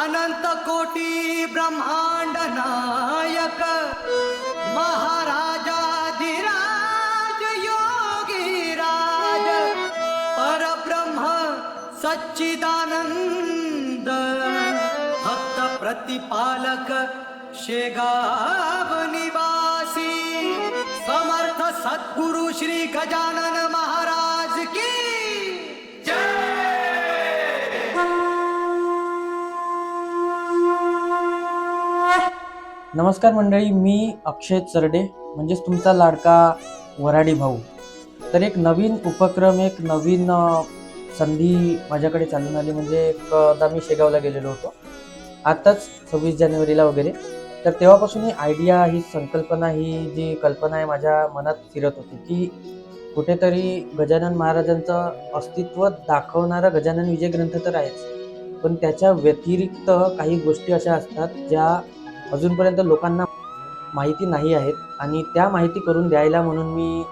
अनन्तकोटि ब्रह्माण्डनायक महाराजाधिराज योगिराज परब्रह्म सच्चिदानन्द भक्त प्रतिपालक निवासी समर्थ सद्गुरु श्री गजानन महा नमस्कार मंडळी मी अक्षय चरडे म्हणजेच तुमचा लाडका वराडी भाऊ. तर एक नवीन उपक्रम एक नवीन संधी माझ्याकडे चालून आली म्हणजे एकदा मी शेगावला गेलेलो होतो. आत्ताच सव्वीस जानेवारीला वगैरे. तर तेव्हापासून ही आयडिया ही संकल्पना ही जी कल्पना आहे माझ्या मनात फिरत होती की कुठेतरी गजानन महाराजांचं अस्तित्व दाखवणारा गजानन विजय ग्रंथ तर आहेच. पण त्याच्या व्यतिरिक्त काही गोष्टी अशा असतात ज्या अजूनपर्यंत लोकांना माहिती नाही आहेत आणि त्या माहिती करून द्यायला म्हणून मी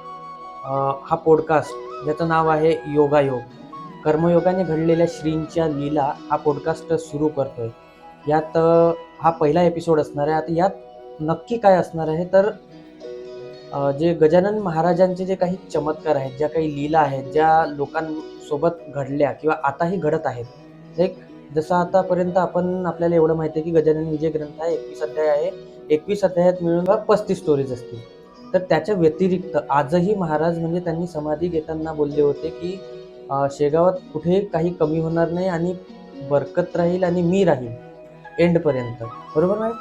हा पॉडकास्ट ज्याचं नाव आहे योगायोग. कर्मयोगाने घडलेल्या श्रींच्या लीला हा पॉडकास्ट सुरू करतोय. यात हा पहिला एपिसोड असणार आहे. आता यात नक्की काय असणार आहे? तर जे गजानन महाराजांचे जे काही चमत्कार आहेत ज्या काही लीला आहेत ज्या लोकांसोबत घडल्या किंवा आताही घडत आहेत एक जसं आतापर्यंत आपण आपल्याला एवढं माहिती आहे की गजानन विजय ग्रंथ आहे एकवीस अध्याय आहे. एकवीस अध्यायात मिळून पस्तीस स्टोरीज असतील. तर त्याच्या व्यतिरिक्त आजही महाराज म्हणजे त्यांनी समाधी घेताना बोलले होते की शेगावात कुठेही काही कमी होणार नाही आणि बरकत राहील आणि मी राहील. एंडपर्यंत बरोबर नाही?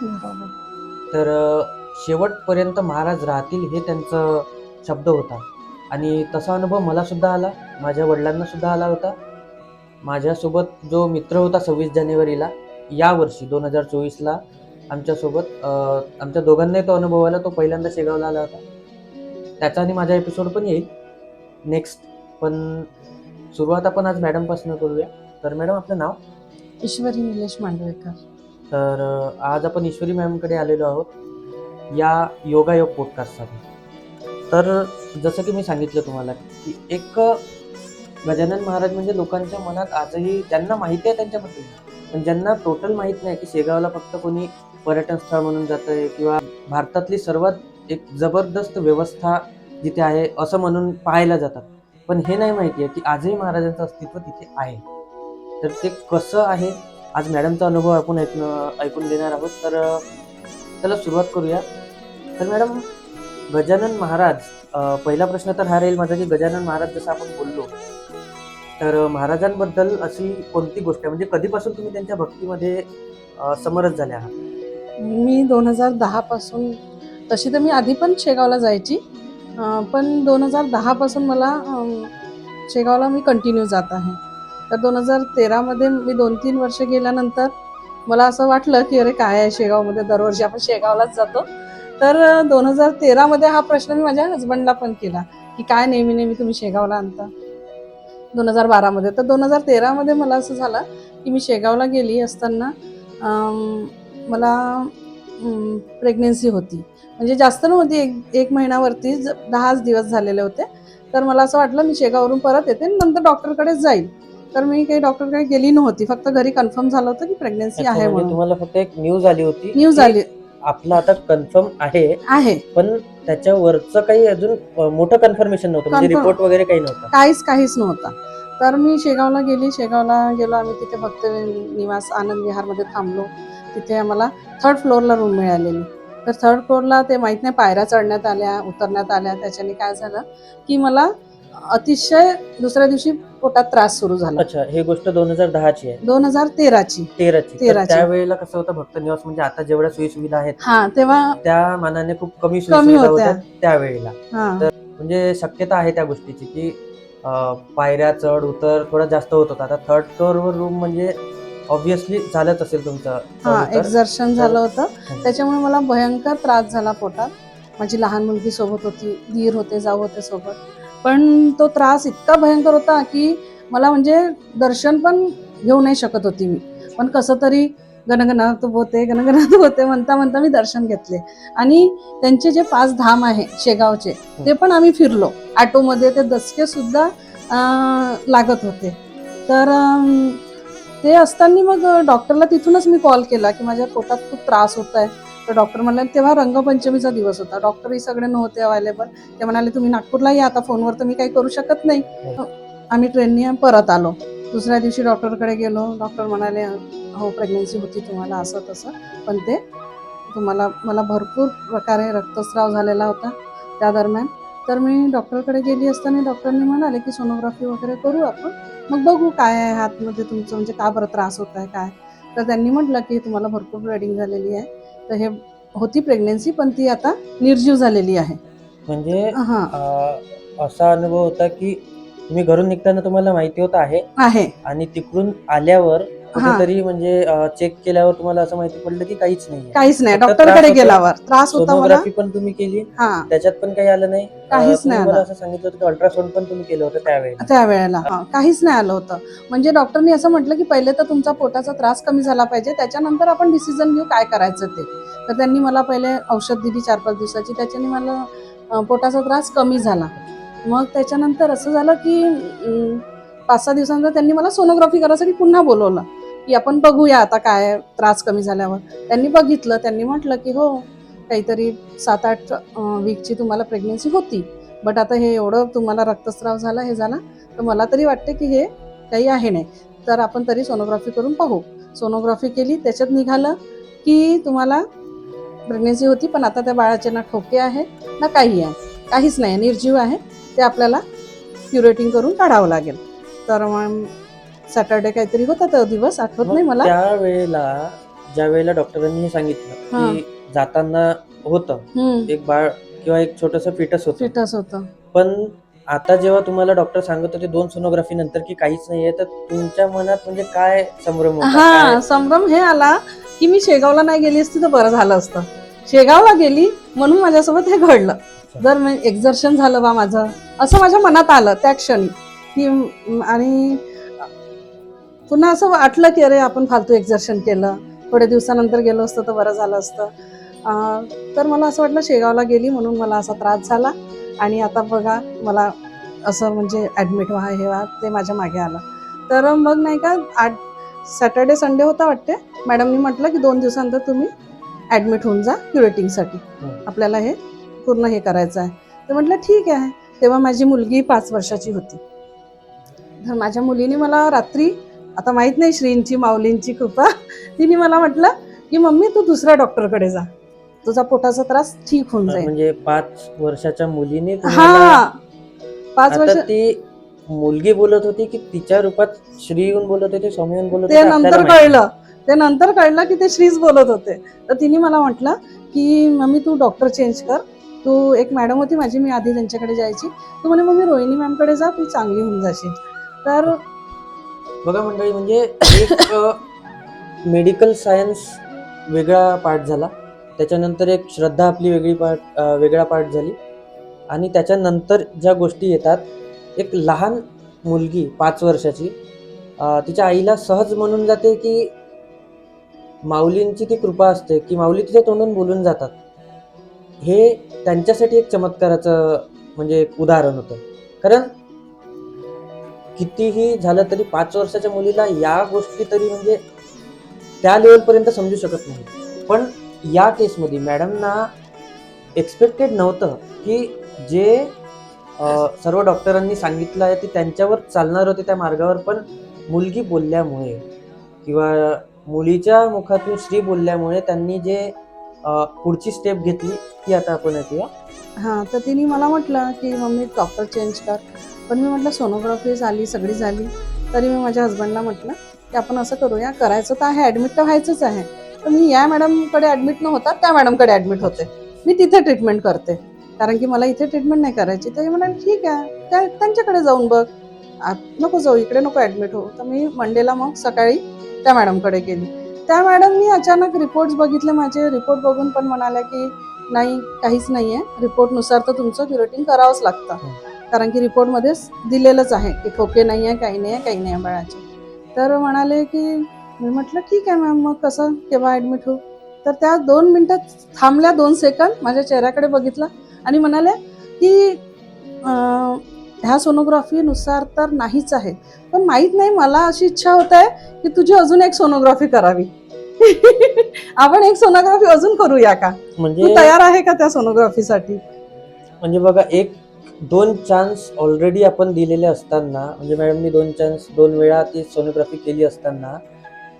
तर शेवटपर्यंत महाराज राहतील हे त्यांचं शब्द होता. आणि तसा अनुभव मला सुद्धा आला. माझ्या वडिलांना सुद्धा आला होता. माझ्यासोबत जो मित्र होता सव्वीस जानेवारीला या वर्षी दोन हजार चोवीसला आमच्यासोबत आमच्या दोघांनाही तो अनुभव आला तो पहिल्यांदा शेगावला आला होता. त्याचा आणि माझा एपिसोड पण येईल नेक्स्ट पण सुरुवात आपण आज मॅडमपासून करूया. तर मॅडम आपलं नाव? ईश्वरी निलेश मांडवेकर. तर आज आपण ईश्वरी मॅमकडे आलेलो आहोत या योगायोग पॉडकास्टसाठी तर जसं की मी सांगितलं तुम्हाला की एक गजानन महाराज म्हणजे लोकांच्या मनात आजही ज्यांना माहिती आहे त्यांच्याबद्दल पण ज्यांना टोटल माहीत नाही की शेगावला फक्त कोणी पर्यटन स्थळ म्हणून जात आहे किंवा भारतातली सर्वात एक जबरदस्त व्यवस्था जिथे आहे असं म्हणून पाहायला जातात. पण हे नाही माहिती आहे की आजही महाराजांचं अस्तित्व तिथे आहे. तर ते कसं आहे? आज मॅडमचा अनुभव आपण ऐकणं ऐकून घेणार आहोत. तर त्याला चला सुरुवात करूया. तर मॅडम गजानन महाराज पहिला प्रश्न तर हा राहील माझा की गजानन महाराज जसं आपण बोललो तर महाराजांबद्दल अशी कोणती गोष्ट आहे? म्हणजे कधीपासून तुम्ही त्यांच्या भक्तीमध्ये समरस झाले आहात? मी दोन हजार दहापासून तशी तर मी आधी पण शेगावला जायची पण दोन हजार दहापासून मला शेगावला मी कंटिन्यू जात आहे. तर दोन हजार तेरामध्ये मी दोन तीन वर्ष गेल्यानंतर मला असं वाटलं की अरे काय आहे शेगावमध्ये दरवर्षी आपण शेगावलाच जातो. तर दोन हजार तेरामध्ये हा प्रश्न मी माझ्या हजबंडला पण केला की काय नेहमी नेहमी तुम्ही शेगावला आणता? दोन हजार बारामध्ये. तर दोन हजार तेरामध्ये मला असं झालं की मी शेगावला गेली असताना मला प्रेग्नेन्सी होती. म्हणजे जास्त नव्हती एक एक महिन्यावरती ज- दहाच दिवस झालेले होते. तर मला असं वाटलं मी शेगावरून परत येते नंतर डॉक्टरकडेच जाईल. तर मी काही डॉक्टरकडे गेली नव्हती. फक्त घरी कन्फर्म झालं होतं की प्रेग्नेन्सी आहे म्हणजे म्हणून. तुम्हाला फक्त एक न्यूज आली होती न्यूज आली. आपलं आता कन्फर्म आहे. आहे. पण त्याच्यावरचं काही अजून अ, मोठं कन्फर्मेशन नव्हतं. म्हणजे Confirm. रिपोर्ट वगैरे काही नव्हतं. काहीच काहीच नव्हता. तर मी शेगावला गेली. शेगावला गेलो. आम्ही तिथे भक्त निवास आनंद विहारमध्ये थांबलो. तिथे आम्हाला थर्ड फ्लोअरला रूम मिळालेली. तर थर्ड फ्लोअरला ते माहीत नाही पायऱ्या चढण्यात आल्या उतरण्यात आल्या. त्याच्याने काय झालं की मला अतिशय दुसऱ्या दिवशी पोटात त्रास सुरू झाला. अच्छा ही गोष्ट दोन हजार दहाची आहे. दोन हजार तेराची. तेराची. तर तेराची. त्यावेळेला कसं होतं भक्त निवास म्हणजे आता जेवढ्या सोयी सुविधा आहेत हा तेव्हा त्या मानाने खूप कमी कमी सुविधा होत्या. होत्या त्यावेळेला. हा. म्हणजे शक्यता आहे त्या गोष्टीची की अं, पायऱ्या चढ उतर थोडा जास्त होत होता. आता थर्ड फ्लोअर वर रूम म्हणजे ऑब्विसली झालंच असेल तुमचं. चढ हा उतर. एक्झर्शन झालं होतं. त्याच्यामुळे मला भयंकर त्रास झाला पोटात. माझी लहान मुलगी सोबत होती दीर होते जाऊ होते सोबत. पण तो त्रास इतका भयंकर होता की मला म्हणजे दर्शन पण घेऊ नाही शकत होती मी. पण कसं तरी गणगणात होते गणगणात होते म्हणता म्हणता मी दर्शन घेतले. आणि त्यांचे जे पाच धाम आहे शेगावचे ते पण आम्ही फिरलो. ऑटोमध्ये ते दसके सुद्धा लागत होते. तर ते असताना मग डॉक्टरला तिथूनच मी कॉल केला की माझ्या पोटात खूप त्रास होत आहे तर डॉक्टर म्हणले तेव्हा रंगपंचमीचा दिवस होता. डॉक्टरही सगळे नव्हते अवेलेबल ते म्हणाले तुम्ही नागपूरला या आता फोनवर तर मी काही करू शकत नाही. आम्ही ट्रेननी परत आलो. दुसऱ्या दिवशी डॉक्टरकडे गेलो. डॉक्टर म्हणाले हो प्रेग्नन्सी होती तुम्हाला असं तसं. पण ते तुम्हाला मला भरपूर प्रकारे रक्तस्राव झालेला होता त्या दरम्यान. तर मी डॉक्टरकडे गेली असताना डॉक्टरनी म्हणाले की सोनोग्राफी वगैरे करू आपण. मग बघू काय आहे हातमध्ये तुमचं म्हणजे का बरं त्रास होत आहे काय तर त्यांनी म्हटलं की तुम्हाला भरपूर ब्लिडिंग झालेली आहे. तर हे होती प्रेग्नेन्सी पण ती आता निर्जीव झालेली आहे. म्हणजे हां. अं, असा अनुभव होता की तुम्ही घरून निघताना तुम्हाला माहिती होत आहे. आहे. आणि तिकडून आल्यावर कुठेतरी म्हणजे चेक केल्यावर तुम्हाला असं माहिती पडलं की काहीच नाही काहीच नाही. डॉक्टरकडे. गेल्यावर. त्रास होता मला. पण तुम्ही केली. हा. त्याच्यात पण काही आलं नाही. काहीच नाही आलं. असं सांगितलं होतं की अल्ट्रासाऊंड पण तुम्ही केलं होतं त्यावेळेला. त्यावेळेला. काहीच नाही आलं होतं. म्हणजे डॉक्टरनी असं म्हटलं की पहिले तर तुमचा पोटाचा त्रास कमी झाला पाहिजे. त्याच्यानंतर आपण डिसिजन घेऊ काय करायचं ते. तर त्यांनी मला पहिले औषध दिली चार पाच दिवसाची. त्याच्याने मला पोटाचा त्रास कमी झाला. मग त्याच्यानंतर असं झालं की पाच सहा दिवसानंतर त्यांनी मला सोनोग्राफी करायसाठी पुन्हा बोलवलं. की आपण बघूया आता काय त्रास कमी झाल्यावर. त्यांनी बघितलं त्यांनी म्हटलं की हो काहीतरी सात आठ वीकची तुम्हाला प्रेग्नन्सी होती. बट आता हे एवढं तुम्हाला रक्तस्राव झाला हे झाला तर मला तरी वाटते की हे काही आहे नाही. तर आपण तरी सोनोग्राफी करून पाहू. सोनोग्राफी केली त्याच्यात निघालं की तुम्हाला प्रेग्नेन्सी होती पण आता त्या बाळाचे ना ठोके आहे ना काही आहे. काहीच नाही निर्जीव आहे. ते आपल्याला क्युरेटिंग करून काढावं लागेल. तर मग सॅटर्डे काहीतरी होता तो दिवस आठवत नाही मला. त्यावेळेला ज्या वेळेला डॉक्टरांनी हे सांगितलं. की जाताना होतं. एक बाळ किंवा एक छोटस फिटस होतं. फिटस होतं. पण आता जेव्हा तुम्हाला डॉक्टर सांगत होते दोन सोनोग्राफी नंतर की काहीच नाहीये तर तुमच्या मनात म्हणजे काय संभ्रम होता? हा संभ्रम हे आला की मी शेगावला नाही गेली असती तर बरं झालं असतं. शेगावला गेली म्हणून माझ्यासोबत हे घडलं. जर एक्झर्शन झालं बा माझं. असं माझ्या मनात आलं त्या क्षणी. की आणि पुन्हा असं वाटलं की अरे आपण फालतू एक्झर्शन केलं. थोड्या दिवसानंतर गेलो असतं तर बरं झालं असतं. तर मला असं वाटलं शेगावला गेली म्हणून मला असा त्रास झाला. आणि आता बघा मला असं म्हणजे ॲडमिट व्हा हे व्हा ते माझ्या मागे आलं. तर मग नाही का आठ सॅटर्डे संडे होता वाटते. मॅडमनी म्हटलं की दोन दिवसानंतर तुम्ही ॲडमिट होऊन जा क्युरेटिंगसाठी. आपल्याला हे पूर्ण हे करायचं आहे. तर म्हटलं ठीक आहे. तेव्हा माझी मुलगी पाच वर्षाची होती. तर माझ्या मुलीने मला रात्री आता माहीत नाही श्रींची माऊलींची कृपा. तिने मला म्हटलं की मम्मी तू दुसऱ्या डॉक्टरकडे जा. तुझा पोटाचा त्रास ठीक होऊन जाईल. म्हणजे पाच वर्षाच्या मुलीने हा. पाच वर्ष ती मुलगी बोलत होती की तिच्या रूपात श्री येऊन बोलत होते स्वामी येऊन बोलत ते होते नंतर कळलं. ते नंतर कळलं की ते श्रीच बोलत होते. तर तिने मला म्हटलं की मम्मी तू डॉक्टर चेंज कर. तू एक मॅडम होती माझी मी आधी त्यांच्याकडे जायची. तू म्हणे मम्मी रोहिणी मॅमकडे जा तू चांगली होऊन जाशील. तर बघा मंडळी म्हणजे एक मेडिकल सायन्स वेगळा पार्ट झाला. त्याच्यानंतर एक श्रद्धा आपली वेगळी पार्ट वेगळा पार्ट झाली. आणि त्याच्यानंतर ज्या गोष्टी येतात एक लहान मुलगी पाच वर्षाची तिच्या आईला सहज म्हणून जाते की माऊलींची ती कृपा असते की माऊली तिच्या तोंडून बोलून जातात. हे त्यांच्यासाठी एक चमत्काराचं म्हणजे एक उदाहरण होतं. कारण कितीही झालं तरी पाच वर्षाच्या मुलीला या गोष्टी तरी म्हणजे त्या लेवलपर्यंत समजू शकत नाही. पण या केसमध्ये मॅडमना एक्सपेक्टेड नव्हतं की जे सर्व डॉक्टरांनी सांगितलं आहे ते त्यांच्यावर चालणार होते त्या मार्गावर पण मुलगी बोलल्यामुळे किंवा मुलीच्या मुखातून श्री बोलल्यामुळे त्यांनी जे पुढची स्टेप घेतली ती आता आपण ऐकूया. हां तर तिने मला म्हटलं की मम्मी डॉक्टर चेंज कर. पण मी म्हटलं सोनोग्राफी झाली सगळी झाली. तरी मी माझ्या हस्बंडला म्हटलं की आपण असं करूया करायचं तर आहे ॲडमिट तर व्हायचंच आहे. तर मी या मॅडमकडे ॲडमिट न होता त्या मॅडमकडे ॲडमिट होते. मी तिथे ट्रीटमेंट करते. कारण की मला इथे ट्रीटमेंट नाही करायची. तर म्हणाल ठीक आहे त्या त्यांच्याकडे जाऊन बघ. आत नको जाऊ इकडे नको ॲडमिट हो. तर मी मंडेला मग सकाळी त्या मॅडमकडे गेली. त्या मॅडमनी अचानक रिपोर्ट्स बघितले माझे रिपोर्ट बघून पण म्हणाल्या की नाही काहीच नाही आहे रिपोर्टनुसार तर तुमचं क्युरेटिंग करावंच लागतं. हो. कारण की रिपोर्टमध्येच दिलेलंच आहे की ठोके नाही आहे काही नाही आहे काही नाही आहे बाळाचे. तर म्हणाले की मी म्हटलं ठीक आहे मॅम मग कसं? केव्हा ॲडमिट होऊ? तर त्या दोन मिनटात थांबल्या दोन सेकंद माझ्या चेहऱ्याकडे बघितलं आणि म्हणाले की ह्या सोनोग्राफीनुसार तर नाहीच आहे पण माहीत नाही मला अशी इच्छा होत आहे की तुझी अजून एक सोनोग्राफी करावी. आपण एक सोनोग्राफी अजून करूया का? म्हणजे तयार आहे का त्या सोनोग्राफीसाठी म्हणजे बघा एक दोन चान्स ऑलरेडी आपण दिलेले असताना म्हणजे मॅडमनी दोन चान्स दोन वेळा ती सोनोग्राफी केली असताना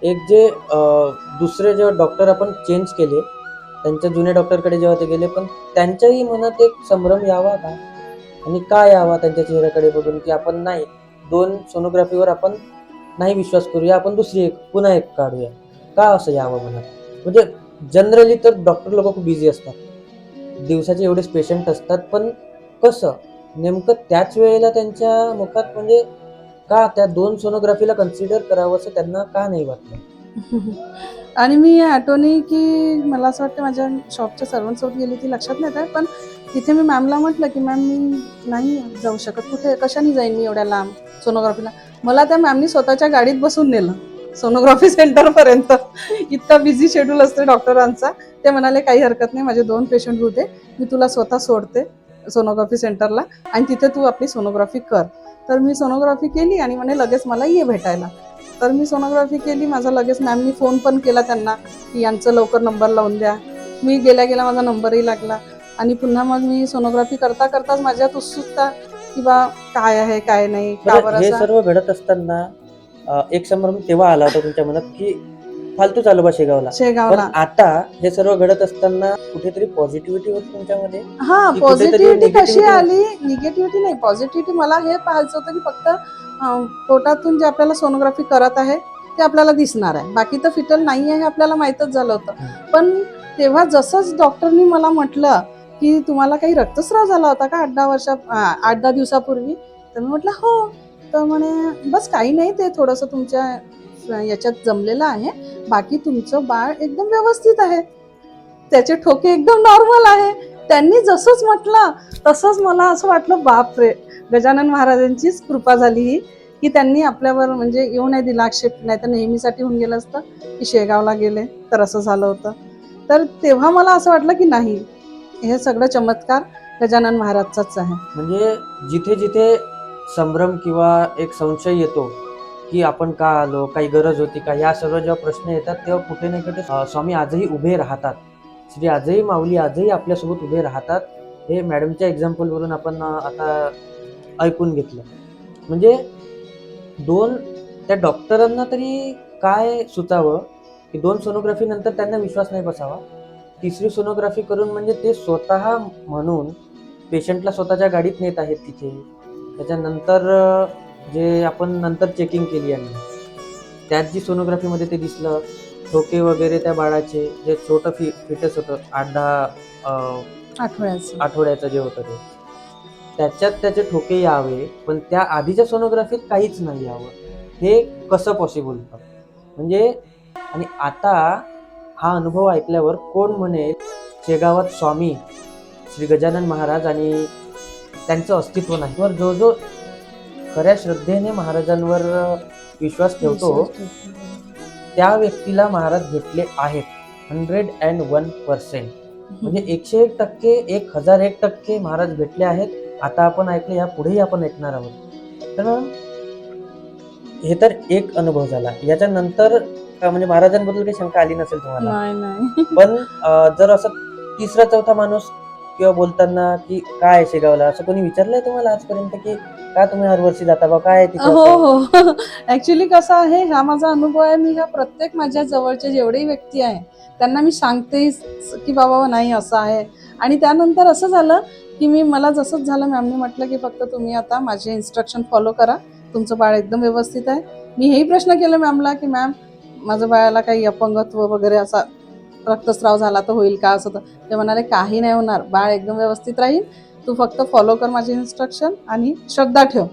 एक जे दुसरे जेव्हा डॉक्टर आपण चेंज केले त्यांच्या जुन्या डॉक्टरकडे जेव्हा ते गेले पण त्यांच्याही मनात एक संभ्रम यावा का? आणि का यावा त्यांच्या चेहऱ्याकडे बघून की आपण नाही दोन सोनोग्राफीवर आपण नाही विश्वास करूया आपण दुसरी एक पुन्हा एक काढूया. का असं यावं मनात? म्हणजे जनरली तर डॉक्टर लोक खूप बिझी असतात. दिवसाचे एवढेच पेशंट असतात पण कसं? नेमकं त्याच वेळेला त्यांच्या मुखात म्हणजे का त्या दोन सोनोग्राफीला कन्सिडर करावं असं त्यांना का नाही वाटलं? आणि मी आठवणी की मला असं वाटतं माझ्या शॉपच्या सर्वांसोबत गेली ती लक्षात नाही आहे पण तिथे मी मॅमला म्हटलं की मॅम मी नाही जाऊ शकत. कुठे? कशाने जाईन मी एवढ्या लांब सोनोग्राफीला मला त्या मॅमनी स्वतःच्या गाडीत बसून नेलं सोनोग्राफी सेंटरपर्यंत इतका बिझी शेड्यूल असतो डॉक्टरांचा ते म्हणाले काही हरकत नाही माझे दोन पेशंट होते. मी तुला स्वतः सोडते. सोनोग्राफी सेंटरला आणि तिथे तू आपली सोनोग्राफी कर. तर मी सोनोग्राफी केली आणि म्हणे लगेच मला ये भेटायला. तर मी सोनोग्राफी केली माझा लगेच मॅमनी फोन पण केला त्यांना की यांचं लवकर नंबर लावून द्या. मी गेल्या गेल्या माझा नंबरही लागला. आणि पुन्हा मग मी सोनोग्राफी करता करताच माझ्यात उत्सुकता की बा काय आहे काय नाही का बरं, बरं हे सर्व घडत असताना एक संभ्रम तेव्हा आला होता तुमच्या मनात की फालतू चालू बा शेगावला. पण शेगावला आता हे सर्व घडत असताना कुठेतरी पॉझिटिव्हिटी होती तुमच्यामध्ये? हा की कुठेतरी पॉझिटिव्हिटी कशी आली? निगेटिव्हिटी नाही पॉझिटिव्हिटी मला हे पाहायचं होतं की फक्त अं, पोटातून जे आपल्याला सोनोग्राफी करत आहे ते आपल्याला दिसणार आहे. बाकी तर फिटल नाही आहे हे आपल्याला माहीतच झालं होतं. पण तेव्हा जसंच डॉक्टरनी मला म्हटलं की तुम्हाला काही रक्तस्राव झाला होता का आठ दहा वर्षा आठ दहा दिवसापूर्वी? तर मी म्हटलं हो. तर म्हणे बस काही नाही ते थोडंसं तुमच्या याच्यात जमलेलं आहे. बाकी तुमचं बाळ एकदम व्यवस्थित आहे. त्याचे ठोके एकदम नॉर्मल आहे. त्यांनी जसंच म्हटलं तसंच मला असं वाटलं बाप रे गजानन महाराजांचीच कृपा झाली ही की त्यांनी आपल्यावर म्हणजे येऊ नाही दिला आक्षेप नाही तर नेहमीसाठी होऊन गेलं असतं की शेगावला गेले तर असं झालं होतं. तर तेव्हा मला असं वाटलं की नाही हे सगळं चमत्कार गजानन महाराजचाच आहे. म्हणजे जिथे जिथे संभ्रम किंवा एक संशय येतो की आपण का आलो काही गरज होती का? या सर्व जेव्हा प्रश्न येतात तेव्हा कुठे ना कुठे स्वामी आजही उभे राहतात. श्री आजही माऊली आजही आपल्यासोबत उभे राहतात. हे मॅडमच्या एक्झाम्पलवरून आपण आता ऐकून घेतलं. म्हणजे दोन त्या डॉक्टरांना तरी काय सुचावं? की दोन सोनोग्राफी नंतर त्यांना विश्वास नाही बसावा? तिसरी सोनोग्राफी करून म्हणजे ते स्वतः म्हणून पेशंटला स्वतःच्या गाडीत नेत आहेत तिथे. त्याच्यानंतर जे आपण नंतर चेकिंग केली आम्ही त्यात जी सोनोग्राफीमध्ये ते दिसलं ठोके वगैरे त्या बाळाचे जे छोटं फि फिटस होतं आठ दहा आठवड्याचं. आठवड्याचं जे होतं ते. त्याच्यात त्याचे ठोके यावे पण त्या आधीच्या सोनोग्राफीत काहीच नाही यावं. हे कसं पॉसिबल होतं? म्हणजे आणि आता हा अनुभव ऐकल्यावर कोण म्हणेल शेगावात स्वामी श्री गजानन महाराज आणि त्यांचं अस्तित्व नाही. वर जो जो खऱ्या श्रद्धेने महाराजांवर विश्वास ठेवतो. त्या व्यक्तीला महाराज भेटले आहेत. हंड्रेड अँड वन पर्सेंट म्हणजे एकशे एक टक्के एक हजार एक टक्के महाराज भेटले आहेत. आता आपण ऐकले या पुढेही आपण ऐकणार आहोत. तर हे तर एक अनुभव झाला. याच्यानंतर म्हणजे महाराजांबद्दल काही शंका आली नसेल तुम्हाला? पण जर असं तिसरा चौथा माणूस किंवा बोलताना की काय आहे शेगावला? असं कोणी विचारलंय तुम्हाला आजपर्यंत की का तुम्ही हरवर्षी जाता बा? काय आहे हो असं? हो. ऍक्च्युली कसं आहे हा माझा अनुभव आहे. मी ह्या प्रत्येक माझ्या जवळचे जेवढेही व्यक्ती आहे त्यांना मी सांगते की बाबा हो, नाही असं आहे. आणि त्यानंतर असं झालं की मी मला जसंच झालं मॅमने म्हटलं की फक्त तुम्ही आता माझे इन्स्ट्रक्शन फॉलो करा. तुमचं बाळ एकदम व्यवस्थित आहे. मी हेही प्रश्न केला मॅमला की मॅम माझं बाळाला काही अपंगत्व वगैरे असा रक्तस्राव झाला तर होईल का असं ते म्हणाले काही नाही होणार. बाळ एकदम व्यवस्थित राहील. तू फक्त फॉलो कर माझे इन्स्ट्रक्शन आणि श्रद्धा ठेव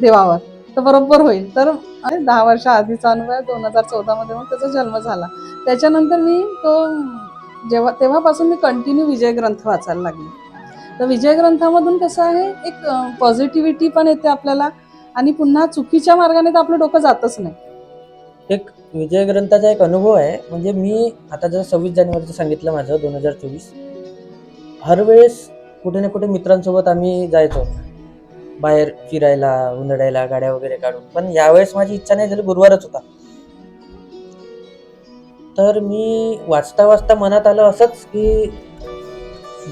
देवावर. तर बरोबर होईल. तर अरे दहा वर्षा आधीचा अनुभव आहे. दोन हजार चौदामध्ये मग त्याचा जन्म झाला. त्याच्यानंतर मी तो जेव्हा तेव्हापासून मी कंटिन्यू विजय ग्रंथ वाचायला लागली. तर विजय ग्रंथामधून कसं आहे एक पॉझिटिव्हिटी पण येते आपल्याला आणि पुन्हा चुकीच्या मार्गाने तर आपलं डोकं जातच नाही. एक विजय ग्रंथाचा एक अनुभव आहे. म्हणजे मी आता जसं सव्वीस जानेवारीचं सांगितलं माझं दोन हजार चोवीस. हर वेळेस कुठे ना कुठे मित्रांसोबत आम्ही जायचो. बाहेर फिरायला उंदडायला गाड्या वगैरे काढून. पण यावेळेस माझी इच्छा नाही झाली गुरुवारच होता. तर मी वाचता वाचता मनात आलं असंच की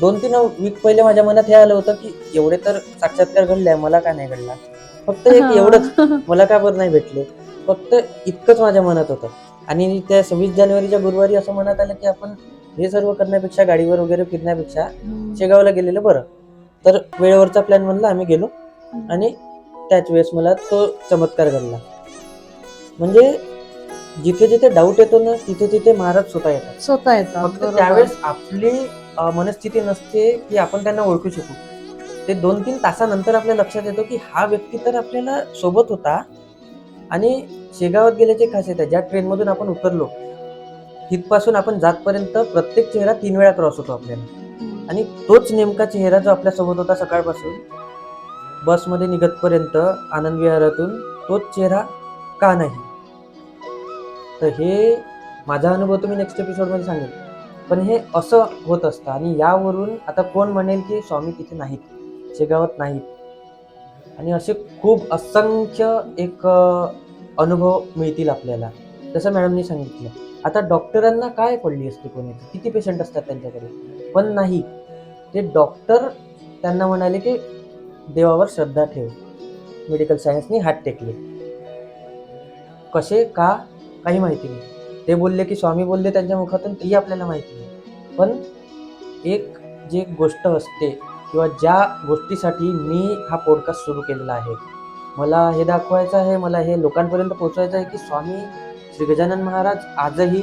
दोन तीन वीक पहिले माझ्या मनात हे आलं होतं की एवढे तर साक्षात्कार घडले मला का नाही घडला? फक्त एक एवढंच. मला का बरं नाही भेटले? फक्त इतकंच माझ्या मनात होतं. आणि त्या सव्वीस जानेवारीच्या गुरुवारी असं मनात आलं की आपण हे सर्व करण्यापेक्षा गाडीवर वगैरे फिरण्यापेक्षा शेगावला गेलेलं बरं. तर वेळेवरचा प्लॅन म्हणला आम्ही गेलो. आणि त्याच वेळेस मला तो चमत्कार घडला. म्हणजे जिथे जिथे डाऊट येतो ना तिथे तिथे महाराज स्वतः येतात. स्वतः येतात फक्त. त्यावेळेस आपली मनस्थिती नसते की आपण त्यांना ओळखू शकू. ते दोन तीन तासानंतर आपल्या लक्षात येतो की हा व्यक्ती तर आपल्याला सोबत होता आणि शेगावात गेल्याचे खासियत आहे ज्या ट्रेनमधून आपण उतरलो तिथपासून आपण जातपर्यंत प्रत्येक चेहरा तीन वेळा क्रॉस होतो आपल्याला. आणि तोच नेमका चेहरा जो आपल्यासोबत होता सकाळपासून बसमध्ये निघतपर्यंत आनंद विहारातून तोच चेहरा का नाही? तर हे माझा अनुभव तुम्ही नेक्स्ट एपिसोडमध्ये सांगेल पण हे असं होत असतं आणि यावरून आता कोण म्हणेल की स्वामी तिथे नाहीत शेगावात नाहीत. आणि असे खूप असंख्य एक अनुभव मिळतील आपल्याला. जसं मॅडमनी सांगितलं. आता डॉक्टरांना काय पडली असते कोणाची? किती पेशंट असतात त्यांच्याकडे? पण नाही. ते डॉक्टर त्यांना म्हणाले की देवावर श्रद्धा ठेव. मेडिकल सायन्सनी हात टेकले. कसे? का? काही माहिती नाही. ते बोलले की स्वामी बोलले त्यांच्या मुखातून तेही आपल्याला माहिती नाही. पण एक जी एक गोष्ट असते किंवा ज्या गोष्टीसाठी मी हा पॉडकास्ट सुरू केलेला आहे. मला हे दाखवायचं आहे मला हे लोकांपर्यंत पोहोचवायचं आहे की स्वामी श्री गजानन महाराज आजही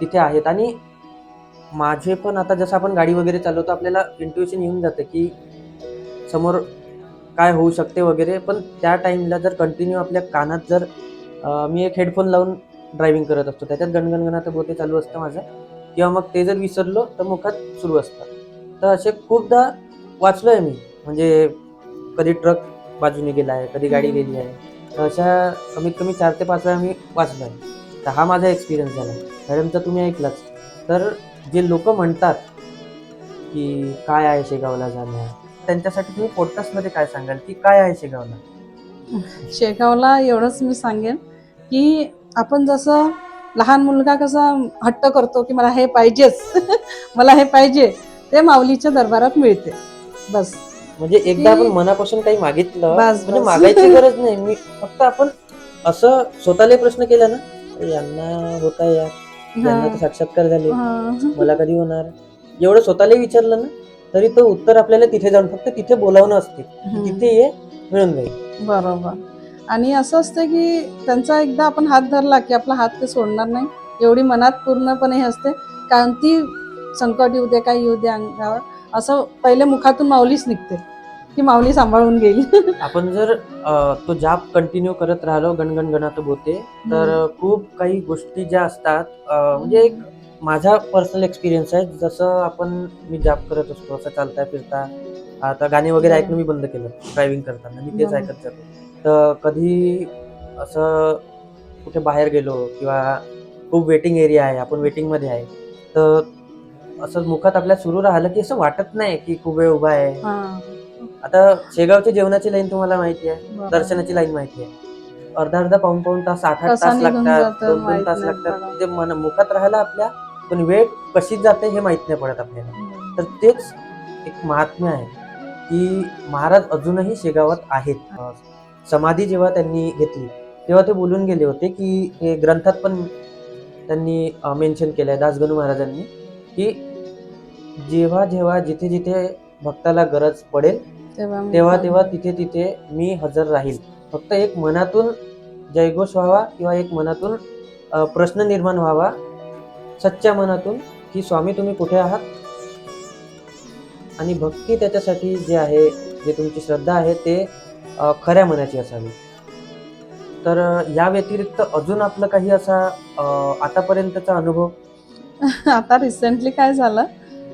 तिथे आहेत. आणि माझे पण आता जसं आपण गाडी वगैरे चालवतो आपल्याला इंट्युएशन येऊन जातं की समोर काय होऊ शकते वगैरे. पण त्या टाईमला जर कंटिन्यू आपल्या कानात जर मी एक हेडफोन लावून ड्रायव्हिंग करत असतो त्याच्यात गणगणगणाचं बोते चालू असतं माझं. किंवा मग ते जर विसरलो तर मुखात सुरू असतं. तर असे खूपदा वाचलो आहे मी. म्हणजे कधी ट्रक बाजूने गेला आहे कधी गाडी गेली आहे. तर अशा कमीत कमी चार ते पाच वेळा मी वाचलो आहे तर हा माझा एक्सपिरियन्स झाला. मॅडमचा तुम्ही ऐकलाच. तर जे लोक म्हणतात की काय आहे शेगावला जाणं? त्यांच्यासाठी तुम्ही पॉडकास्टमध्ये काय सांगाल? की काय आहे शेगावला? शेगावला एवढंच मी सांगेन की आपण जसं लहान मुलगा कसा हट्ट करतो की मला हे पाहिजेच मला हे पाहिजे ते माऊलीच्या दरबारात मिळते. बस. म्हणजे एकदा आपण मनापासून काही मागितलं बस, म्हणजे बस. मागायची गरज नाही. मी फक्त आपण असं स्वतःला प्रश्न केला ना "अरे यांना होता या यांना तर साक्षात्कार झाले. हा. मला कधी होणार? एवढं स्वतःला विचारलं ना तरी तो उत्तर आपल्याला तिथे जाऊन फक्त तिथे बोलावणं असते. हम्म. तिथे ये मिळून जाईल. बरोबर. आणि असं असतं की त्यांचा एकदा आपण हात धरला की आपला हात ते सोडणार नाही. एवढी मनात पूर्णपणे हे असते कारण ती संकट येऊ दे काय येऊ दे अंगावर. असं पहिले मुखातून माऊलीच निघते. की माऊली सांभाळून गेली. आपण जर अं, तो जाप कंटिन्यू करत राहिलो गणगण गणात बोते तर खूप काही गोष्टी ज्या असतात अं, म्हणजे एक माझा पर्सनल एक्सपिरियन्स आहे जसं आपण मी जाप करत असतो असं चालता फिरता. आता गाणी वगैरे ऐकणं मी बंद केलं ड्रायव्हिंग करताना. मी तेच. ऐकत जातो. तर कधी असं कुठे बाहेर गेलो किंवा खूप वेटिंग एरिया आहे आपण वेटिंगमध्ये आहे तर असं मुखात आपल्या सुरू राहिलं की असं वाटत नाही की खूप वेळ उभा आहे. हा, आता शेगावची जेवणाची लाईन तुम्हाला माहिती आहे. दर्शनाची लाईन माहिती आहे. अर्धा अर्धा पाऊन पाऊन तास आठ आठ तास लागतात दोन दोन तास लागतात. ते मन मुखात राहायला आपल्या पण वेळ कशी जाते हे माहीत नाही पडत आपल्याला. तर तेच एक महात्म्य आहे की महाराज अजूनही शेगावात आहेत. समाधी जेव्हा त्यांनी घेतली तेव्हा ते बोलून गेले होते की हे ग्रंथात पण त्यांनी मेन्शन केलंय दासगणू महाराजांनी की जेव्हा जेव्हा जिथे जिथे भक्ताला गरज पडेल तेव्हा तेव्हा तिथे तिथे मी हजर राहील. फक्त एक मनातून जयघोष व्हावा किंवा एक मनातून प्रश्न निर्माण व्हावा सच्च्या मनातून की स्वामी तुम्ही कुठे आहात? आणि भक्ती त्याच्यासाठी जे आहे जे तुमची श्रद्धा आहे ते खऱ्या मनाची असावी. तर या व्यतिरिक्त अजून आपलं काही असा आतापर्यंतचा अनुभव? आता रिसेंटली काय झालं?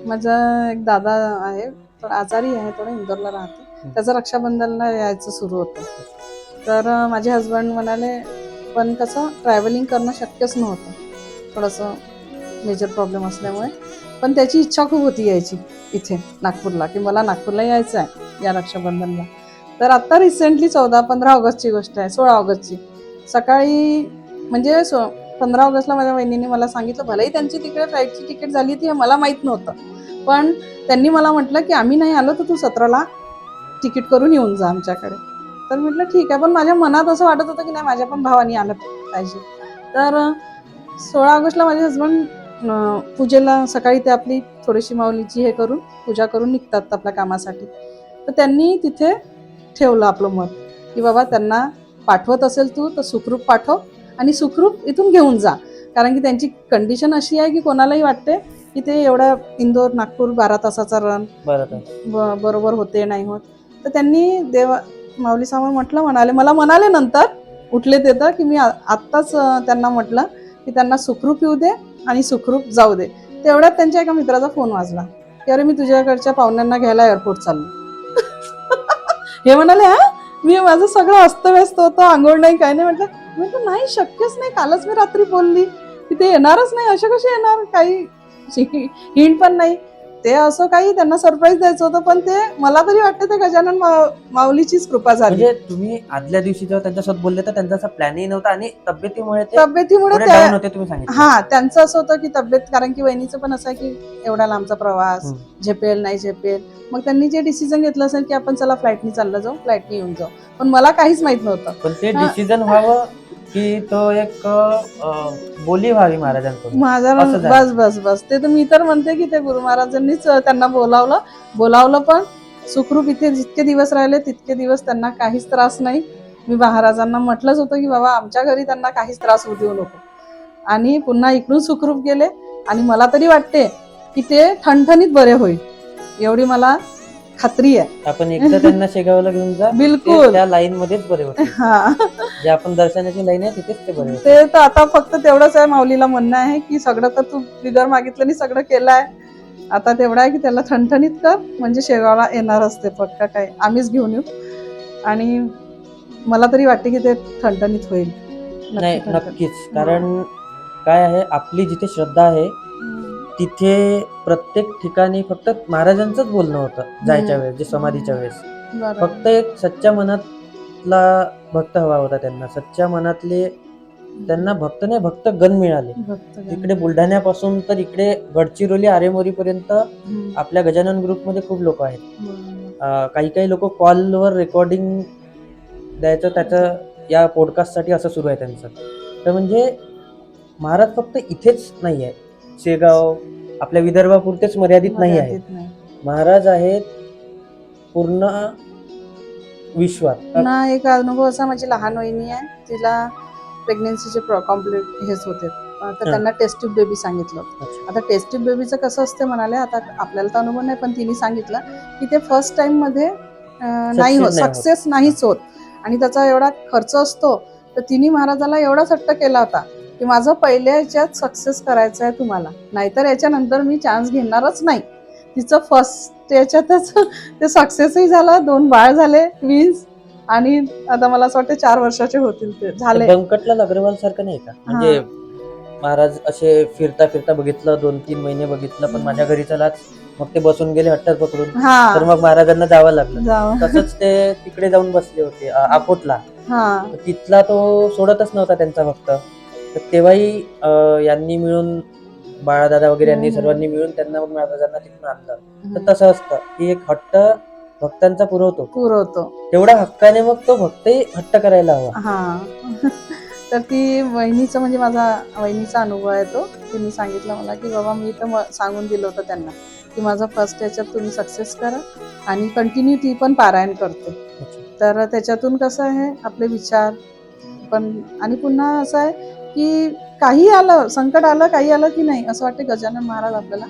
माझा एक दादा आहे तो आजारी आहे थोडं इंदोरला राहतो. त्याचं रक्षाबंधनला यायचं सुरू होतं. तर माझे हस्बंड म्हणाले पण कसं ट्रॅव्हलिंग करणं शक्यच नव्हतं. थोडंसं मेजर प्रॉब्लेम असल्यामुळे. पण त्याची इच्छा खूप होती यायची इथे नागपूरला की मला नागपूरला यायचं आहे या रक्षाबंधनला. तर आत्ता रिसेंटली चौदा पंधरा ऑगस्टची गोष्ट आहे सोळा ऑगस्टची. सकाळी म्हणजे सो पंधरा ऑगस्टला माझ्या वहिनीने मला सांगितलं भलेही त्यांची तिकडे फ्लाईटची तिकीट झाली ती मला माहीत नव्हतं. पण त्यांनी मला म्हटलं की आम्ही नाही आलो तर तू सतराला तिकीट करून येऊन जा आमच्याकडे. तर म्हटलं ठीक आहे पण माझ्या मनात असं वाटत होतं की नाही माझ्या पण भावानी आलं पाहिजे. तर सोळा ऑगस्टला माझे हसबंड पूजेला सकाळी ते आपली थोडीशी माऊलीची हे करून पूजा करून निघतात आपल्या कामासाठी. तर त्यांनी तिथे ठेवलं आपलं मत की बाबा त्यांना पाठवत असेल तू तर सुखरूप पाठव आणि सुखरूप इथून घेऊन जा. कारण की त्यांची कंडिशन अशी आहे की कोणालाही वाटते की ते एवढा इंदोर नागपूर बारा तासाचा रन बरोबर होते नाही होत. तर त्यांनी देवा माऊली समोर म्हटलं म्हणाले मला म्हणाले नंतर उठले ते तर की मी आत्ताच त्यांना म्हटलं की त्यांना सुखरूप येऊ दे आणि सुखरूप जाऊ दे. तेवढ्यात त्यांच्या एका मित्राचा फोन वाजला. की अरे मी तुझ्याकडच्या पाहुण्यांना घ्यायला एअरपोर्ट चाललो. हे म्हणाले हा? मी माझं सगळं अस्तव्यस्त होतं आंघोळ नाही काय नाही. म्हटलं म्हटलं नाही शक्यच नाही. कालच मी रात्री बोलली. की ते येणारच नाही. असे कसे येणार? काही हिंट पण नाही. ते असं काही त्यांना सरप्राईज द्यायचं होतं पण ते मला तरी वाटतं ते गजानन मा- माऊलीचीच कृपा झाली. म्हणजे तुम्ही आदल्या दिवशी जेव्हा त्यांच्यासोबत बोलले तर त्यांचा असा प्लॅनही नव्हता आणि तब्येतीमुळे ते तब्येतीमुळे थोडे त्या डाऊन होते तुम्ही सांगितलं. हा त्यांचं असं होतं की तब्येत कारण की वहिनीचं पण असं आहे की एवढा लांबचा प्रवास हम्म. झेपेल नाही झेपेल. मग त्यांनी जे डिसिजन घेतलं असेल की आपण चला फ्लाईटनी चाललं जाऊ फ्लाईटनी येऊन जाऊ. पण मला काहीच माहीत नव्हतं. पण ते हा. डिसिजन व्हावं की तो एक अं, बोली व्हावी महाराजांकडून. माझा असं झालं. बस बस बस. ते तर मी तर म्हणते की ते गुरु महाराजांनीच त्यांना बोलावलं. बोलावलं पण सुखरूप इथे जितके दिवस राहिले तितके दिवस त्यांना काहीच त्रास नाही. मी महाराजांना म्हटलंच होतं की बाबा आमच्या घरी त्यांना काहीच त्रास होऊ देऊ नको. आणि पुन्हा इकडून सुखरूप गेले. आणि मला तरी वाटते की ते ठणठणीत बरे होईल. एवढी मला खात्री आहे. आपण एकदा त्यांना शेगावला घेऊन जा ते बिलकुल. त्या लाईन मध्येच बरे होते हा. जे आपण दर्शनाची लाईन आहे तिथेच ते बरे होते ते तर आता फक्त तेवढंच आहे माऊलीला म्हणणं आहे की सगळं तर तू बिगर मागितलं आणि सगळं केलं आहे आता तेवढं आहे की त्याला ठणठणीत कर म्हणजे शेगावला येणार असते पक्का काय. आम्हीच घेऊन येऊ. आणि मला तरी वाटते की ते ठणठणीत होईल. नक्की नाही ठणठणीत. नक्कीच. कारण काय आहे आपली जिथे श्रद्धा आहे तिथे प्रत्येक ठिकाणी फक्त महाराजांचंच बोलणं होतं जायच्या वेळेस जे समाधीच्या वेळेस. फक्त एक सच्च्या मनातला भक्त हवा होता त्यांना. सच्च्या मनातले त्यांना भक्त नाही भक्त गण मिळाले. तिकडे बुलढाण्यापासून तर इकडे गडचिरोली आरेमोरी पर्यंत. आपल्या गजानन ग्रुपमध्ये खूप लोक आहेत. काही काही लोक कॉलवर रेकॉर्डिंग द्यायचं त्याचं या पॉडकास्टसाठी असं सुरू आहे त्यांचं. तर म्हणजे महाराज फक्त इथेच नाही आहे शेगाव आपल्या विदर्भापुरतेच मर्यादित नाही आहे. महाराज आहेत पूर्ण विश्वात पुन्हा एक अनुभव असा माझी लहान वहिनी आहे तिला प्रेग्नेन्सीचे कॉम्प्लिट हेच होते तर. त्यांना टेस्ट ट्यूब बेबी सांगितलं. आता टेस्ट ट्यूब बेबीचं कसं असते म्हणाले आता आपल्याला तर अनुभव नाही पण तिने सांगितलं की ते फर्स्ट टाइममध्ये नाही होत. सक्सेस नाहीच होत आणि त्याचा एवढा खर्च असतो तर तिने महाराजाला एवढा हट्ट केला होता की माझं पहिल्या याच्यात सक्सेस करायचं आहे तुम्हाला. नाहीतर याच्यानंतर मी चान्स घेणारच नाही. तिचं फर्स्ट याच्यातच ते सक्सेसही झालं दोन बाळ झाले ट्विन्स आणि आता मला असं वाटतं चार वर्षाचे होतील ते. झाले. बंकटलाल अग्रवाल सारखं नाही का? म्हणजे महाराज असे फिरता फिरता बघितलं दोन तीन महिने बघितलं पण माझ्या घरी चलाच मग ते बसून गेले हट्टात पकडून. तर मग महाराजांना जावं लागलं. तसंच ते तिकडे जाऊन बसले होते अकोटला. तर तिथला तो सोडतच नव्हता त्यांचा भक्त तर तेव्हाही अ, यांनी मिळून बाळादादा वगैरे यांनी. सर्वांनी मिळून त्यांना मग महाराजांना तिथून आणलं. तर तसं असतं. की एक हट्ट भक्तांचा पुरवतो पुरवतो. तेवढ्या हक्काने मग तो भक्तही हट्ट करायला हवा. हा. तर ती वहिनीचा म्हणजे माझा वहिनीचा अनुभव आहे तो. तिने सांगितलं मला की बाबा मी तर सांगून दिलं होतं त्यांना की माझं फर्स्ट याच्यात तुम्ही सक्सेस करा आणि कंटिन्यू ती पण पारायण करते. तर त्याच्यातून कसं आहे आपले विचार पण आणि पुन्हा असं आहे की काही आलं संकट आलं काही आलं की नाही असं वाटतं गजानन महाराज आपल्याला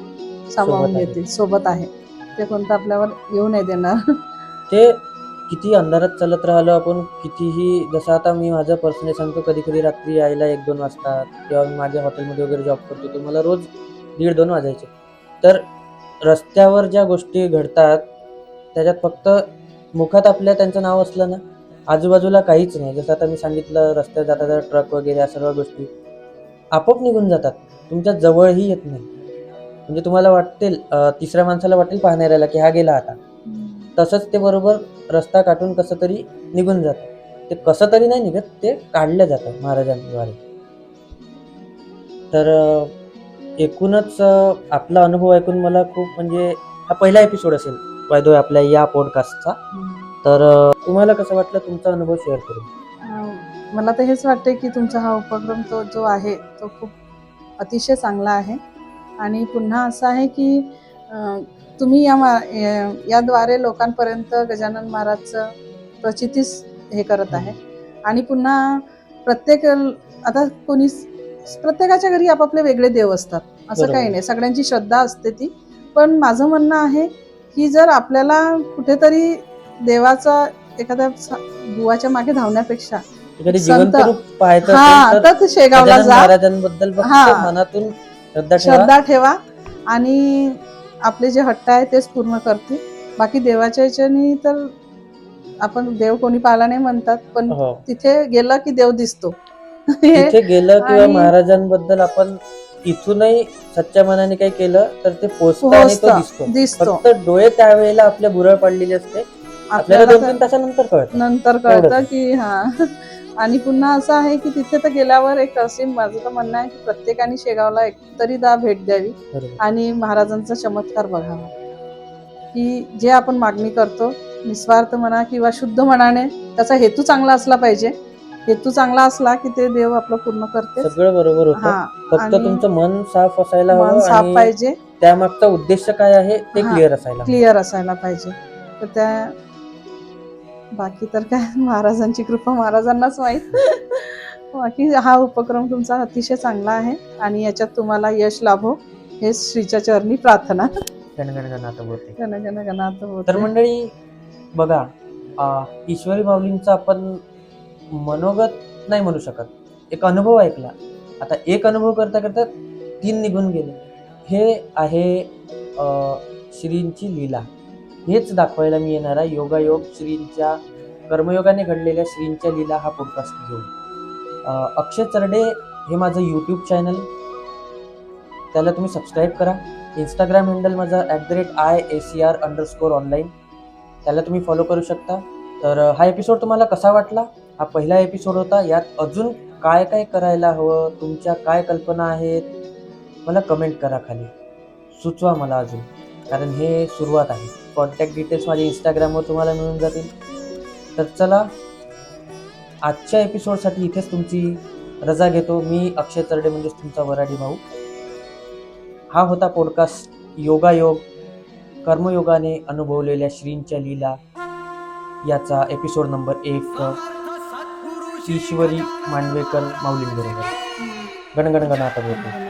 सामावून. घेतील सोबत आहे. ते कोणतं आपल्यावर येऊ नाही देणार. ते किती अंधारात चालत राहिलो आपण कितीही जसं आता मी माझं पर्सनली सांगतो कधी कधी रात्री यायला एक दोन वाजतात किंवा मी माझ्या हॉटेलमध्ये वगैरे जॉब करतो तर मला रोज दीड दोन वाजायचे. तर रस्त्यावर ज्या गोष्टी घडतात त्याच्यात फक्त मुखात आपल्या त्यांचं नाव असलं ना आजूबाजूला काहीच नाही. जसं आता मी सांगितलं रस्त्यात जाता जाता ट्रक वगैरे या सर्व गोष्टी आपोआप निघून जातात. तुमच्या जवळही येत नाही. म्हणजे तुम्हाला वाटेल अं, तिसऱ्या माणसाला वाटेल पाहणाऱ्याला की हा गेला आता. तसंच ते बरोबर रस्ता काढून कसं तरी निघून जातं. ते कसं तरी नाही निघत ते काढलं जातं महाराजांद्वारे. तर एकूणच आपला अनुभव ऐकून मला खूप म्हणजे हा पहिला एपिसोड असेल. वायदो आपल्या या पॉडकास्टचा तर तुम्हाला कसं वाटलं तुमचा अनुभव शेअर करून? अं, मला तर हेच वाटते की तुमचा हा उपक्रम तो जो आहे तो खूप अतिशय चांगला आहे. आणि पुन्हा असं आहे की अं, तुम्ही या मा या- याद्वारे लोकांपर्यंत गजानन महाराजचं प्रचितीच हे करत आहे. आणि पुन्हा प्रत्येक आता कोणी प्रत्येकाच्या घरी आपापले वेगळे देव असतात. असं बरोबर. काही नाही. सगळ्यांची श्रद्धा असते ती. पण माझं म्हणणं आहे की जर आपल्याला कुठेतरी देवाचा एखाद्या बुवाच्या मागे धावण्यापेक्षा संत- हा तर शेगावला जा. मनातून श्रद्धा ठेवा. आणि आपले जे हट्ट आहे तेच पूर्ण करतील. बाकी देवाच्या ह्याच्यानी तर आपण देव कोणी पाहिला नाही म्हणतात पण हो. तिथे गेलं की देव दिसतो. तिथे गेलं किंवा महाराजांबद्दल आपण इथूनही सच्च्या मनाने काही केलं तर ते पोचतं दिसतो. दिसतो. फक्त डोळे त्यावेळेला आपल्या बुरळ पडलेली असते. आपल्याला आपल्याला दोन तर तीन तासानंतर कळत. नंतर कळतं. की हा. आणि पुन्हा असं आहे की तिथे तर गेल्यावर एक असे माझं तर म्हणणं आहे की प्रत्येकाने शेगावला एक तरीदा भेट द्यावी आणि महाराजांचा चमत्कार बघावा. की जे आपण मागणी करतो निस्वार्थ म्हणा किंवा शुद्ध मनाने त्याचा हेतू चांगला असला पाहिजे. हेतू चांगला असला की ते देव आपलं पूर्ण करते. सगळं बरोबर होतं. फक्त तुमचं मन साफ असायला मन हवं साफ पाहिजे. त्यामागचा उद्देश काय आहे ते क्लिअर असायला. क्लिअर असायला पाहिजे. तर त्या बाकी तर काय महाराजांची कृपा महाराजांनाच माहीत. बाकी हा उपक्रम तुमचा अतिशय चांगला आहे आणि याच्यात तुम्हाला यश लाभो हे श्रीच्या चरणी प्रार्थना. तर मंडळी बघा ईश्वरी माऊलींचा आपण मनोगत नाही म्हणू शकत. एक अनुभव ऐकला. आता एक अनुभव करता करता तीन निघून गेले. हे आहे श्रींची लीला. हेच दाखवायला मी येणार आहे. योगायोग श्रींच्या कर्मयोगाने घडलेल्या श्रींच्या लीला हा पॉडकास्ट घेऊन. अक्षय चरडे हे माझं यूट्यूब चॅनल त्याला तुम्ही सबस्क्राईब करा. इंस्टाग्राम हँडल माझा at the rate I A C R underscore online त्याला तुम्ही फॉलो करू शकता. तर हा एपिसोड तुम्हाला कसा वाटला? हा पहिला एपिसोड होता. यात अजून काय काय करायला हवं? तुमच्या काय कल्पना आहेत? मला कमेंट करा खाली. सुचवा मला अजून. कारण हे सुरुवात आहे. कॉन्टॅक्ट डिटेल्स माझ्या इंस्टाग्रामवर तुम्हाला मिळून जातील. तर चला आजच्या एपिसोडसाठी इथेच तुमची रजा घेतो. मी अक्षय तरडे म्हणजेच तुमचा वराडी भाऊ. हा होता पॉडकास्ट योगायोग कर्मयोगाने अनुभवलेल्या श्रींच्या लीला. याचा एपिसोड नंबर एक ईश्वरी मांडवेकर माऊलींबरोबर. गणगण होतो